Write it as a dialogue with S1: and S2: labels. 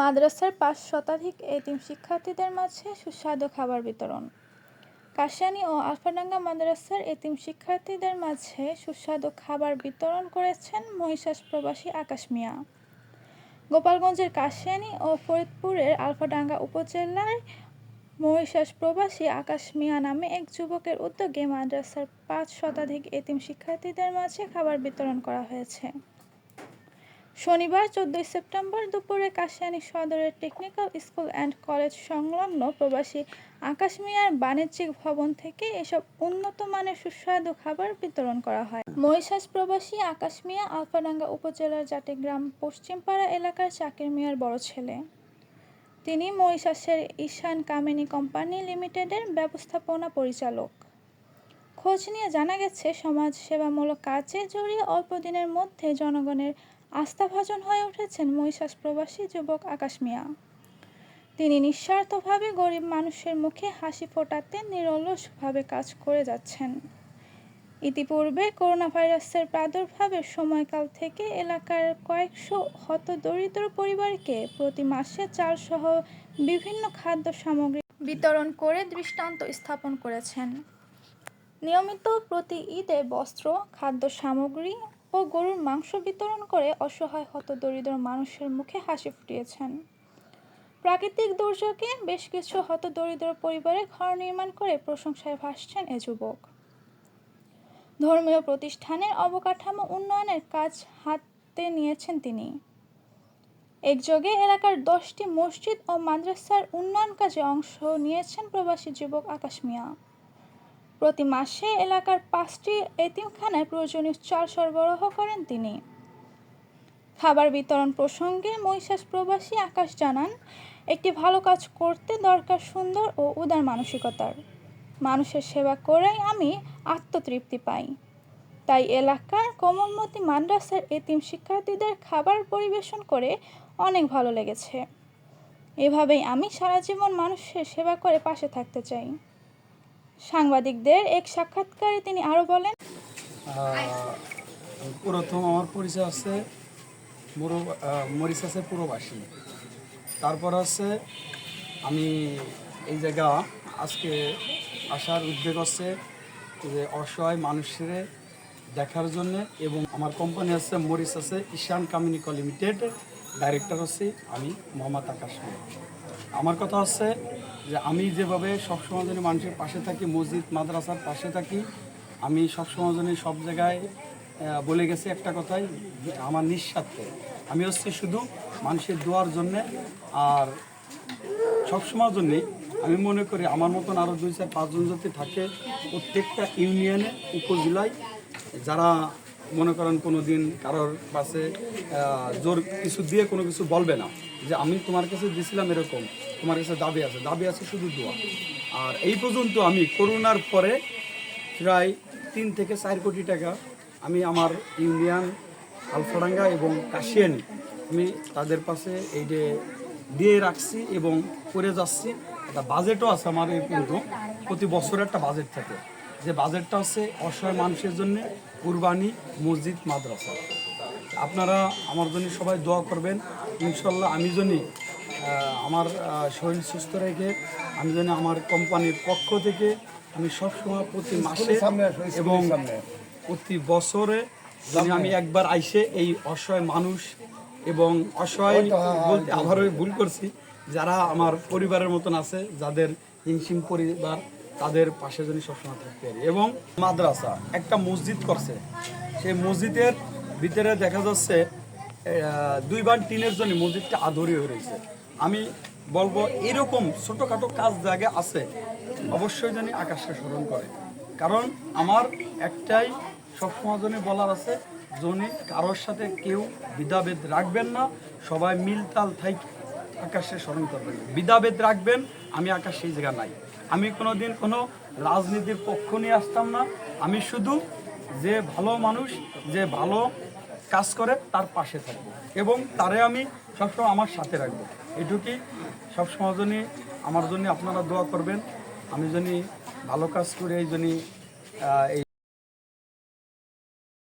S1: মাদ্রাসার পাঁচ শতাধিক এতিম শিক্ষার্থীদের মাঝে সুস্বাদু খাবার বিতরণ। কাশিয়ানী ও আলফাডাঙ্গা মাদ্রাসার এতিম শিক্ষার্থীদের মাঝে সুস্বাদু খাবার বিতরণ করেছেন মহিষাস প্রবাসী আকাশ মিয়া। গোপালগঞ্জের কাশিয়ানী ও ফরিদপুরের আলফাডাঙ্গা উপজেলায় মহিষাস প্রবাসী আকাশ মিয়া নামে এক যুবকের উদ্যোগে মাদ্রাসার পাঁচ শতাধিক এতিম শিক্ষার্থীদের মাঝে খাবার বিতরণ করা হয়েছে। শনিবার, চোদ্দই সেপ্টেম্বর দুপুরে কাশিয়ানী সদরের টেকনিক্যাল স্কুল অ্যান্ড কলেজ সংলগ্ন প্রবাসী আকাশ মিয়ার বাণিজ্যিক ভবন থেকে এসব উন্নত মানের সুস্বাদু খাবার বিতরণ করা হয়। মহিষাস প্রবাসী আকাশ মিয়া, আলফাডাঙ্গা উপজেলার জাটিগ্রাম, পশ্চিমপাড়া এলাকার চাকির মিয়ার বড় ছেলে। তিনি মহিষাসের ঈশান কামিনী কোম্পানি লিমিটেডের ব্যবস্থাপনা পরিচালক। খোঁজ নিয়ে জানা গেছে, সমাজ সেবামূলক কাজে জড়িয়ে অল্প দিনের মধ্যে জনগণের আস্থাভাজন হয়ে উঠেছেন মহিষাস প্রবাসী যুবক আকাশ মিয়া। তিনি নিঃস্বার্থভাবে গরিব মানুষের মুখে হাসি ফোটাতে নিরলসভাবে কাজ করে যাচ্ছেন। ইতিপূর্বে করোনা ভাইরাসের প্রাদুর্ভাবের সময়কাল থেকে এলাকার কয়েকশো হত দরিদ্র পরিবারকে প্রতি মাসে চালসহ বিভিন্ন খাদ্য সামগ্রী বিতরণ করে দৃষ্টান্ত স্থাপন করেছেন। নিয়মিত প্রতি ঈদে বস্ত্র, খাদ্য সামগ্রী ও গরুর মাংস বিতরণ করে অসহায় হতদরিদ্র মানুষের মুখে হাসি ফুটিয়েছেন। প্রাকৃতিক দুর্যোগে বেশ কিছু হতদরিদ্র পরিবারে ঘর নির্মাণ করে প্রশংসায় ভাসছেন এ যুবক। ধর্মীয় প্রতিষ্ঠানের অবকাঠামো উন্নয়নের কাজ হাতে নিয়েছেন তিনি। একযোগে এলাকার দশটি মসজিদ ও মাদ্রাসার উন্নয়ন কাজে অংশ নিয়েছেন প্রবাসী যুবক আকাশ মিয়া। প্রতি মাসে এলাকার পাঁচটি এতিমখানায় প্রয়োজনীয় চাল সরবরাহ করেন তিনি। খাবার বিতরণ প্রসঙ্গে মহিষাস প্রবাসী আকাশ জানান, একটি ভালো কাজ করতে দরকার সুন্দর ও উদার মানসিকতার। মানুষের সেবা করেই আমি আত্মতৃপ্তি পাই। তাই এলাকার কোমলমতি মাদ্রাসার এতিম শিক্ষার্থীদের খাবার পরিবেশন করে অনেক ভালো লেগেছে। এভাবেই আমি সারা জীবন মানুষের সেবা করে পাশে থাকতে চাই। সাংবাদিকদের এক সাক্ষাৎকারে তিনি আরও বলেন
S2: প্রথম আমার পরিচয় আছে মরিচ আছে পুরোবাসী। তারপর আছে আমি এই জায়গা আজকে আসার উদ্যোগ হচ্ছে যে অসহায় মানুষের দেখার জন্য এবং আমার কোম্পানি আছে মরিচ আছে ঈশান কামিনিকো লিমিটেড। ডাইরেক্টর হচ্ছি আমি মোহাম্মদ আকাশ। আমার কথা হচ্ছে যে আমি যেভাবে সবসময় জন্য মানুষের পাশে থাকি, মসজিদ, মাদ্রাসার পাশে থাকি, আমি সবসময় জন্য সব জায়গায় বলে গেছি একটা কথাই আমার নিঃস্বার্থে আমি হচ্ছে শুধু মানুষের দোয়ার জন্যে আর সবসময়ের জন্যে আমি মনে করি আমার মতন আরও দুই চার পাঁচজন যদি থাকে, প্রত্যেকটা ইউনিয়নে, উপজেলায় যারা মনে করেন কোনো দিন কারোর আহ, জোর কিছু দিয়ে কোনো কিছু বলবে না যে আমি তোমার কাছে দিছিলাম এরকম তোমার কাছে দাবি আছে দাবি আছে শুধু দোয়া। আর এই পর্যন্ত আমি করোনার পরে প্রায় তিন থেকে চার কোটি টাকা আমি আমার ইউনিয়ন আলফাডাঙ্গা এবং কাশিয়ানি আমি তাদের পাশে এই যে দিয়ে রাখছি এবং করে যাচ্ছি। একটা বাজেটও আছে আমার এই কিন্তু প্রতি বছর একটা বাজেট থাকে। যে বাজেটটা হচ্ছে অসহায় মানুষের জন্য কুরবানি মসজিদ মাদ্রাসা। আপনারা আমার জন্য সবাই দোয়া করবেন। ইনশাল্লাহ আমি জন্য আমার শরীর সুস্থ রেখে আমি যেন আমার কোম্পানির পক্ষ থেকে আমি সবসময় প্রতি মাসে এবং প্রতি বছরে আমি একবার আইসে এই অসহায় মানুষ এবং অসহায় বলতে আবারও ভুল করছি যারা আমার পরিবারের মতন আছে যাদের হিমশিম পরিবার তাদের পাশে যেন সবসময় থাকতে পারি। এবং মাদ্রাসা একটা মসজিদ করছে। সেই মসজিদের ভিতরে দেখা যাচ্ছে আহ, দুই বার টিনের জন্য মসজিদটা আদরি হয়ে রয়েছে। আমি বলব এরকম ছোটোখাটো কাজ জায়গা আছে অবশ্যই জানি আকাশকে স্মরণ করে। কারণ আমার একটাই সবসময় জন্য বলার আছে জনি কারোর সাথে কেউ বিধাভেদ রাখবেন না সবাই মিলতাল থাই আকাশে স্মরণ করবেন। বিধাভেদ রাখবেন, আমি আকাশ সেই জায়গা নাই। আমি কোনোদিন কোনো রাজনীতির পক্ষ নিয়ে আসতাম না। আমি শুধু যে ভালো মানুষ, যে ভালো কাজ করে, তার পাশে থাকব। এবং তারে আমি সবসময় আমার সাথে রাখব। এটুকুই সবসময় জন্য আমার জন্য আপনারা দোয়া করবেন। আমি জানি ভালো কাজ করে এই জন্য এই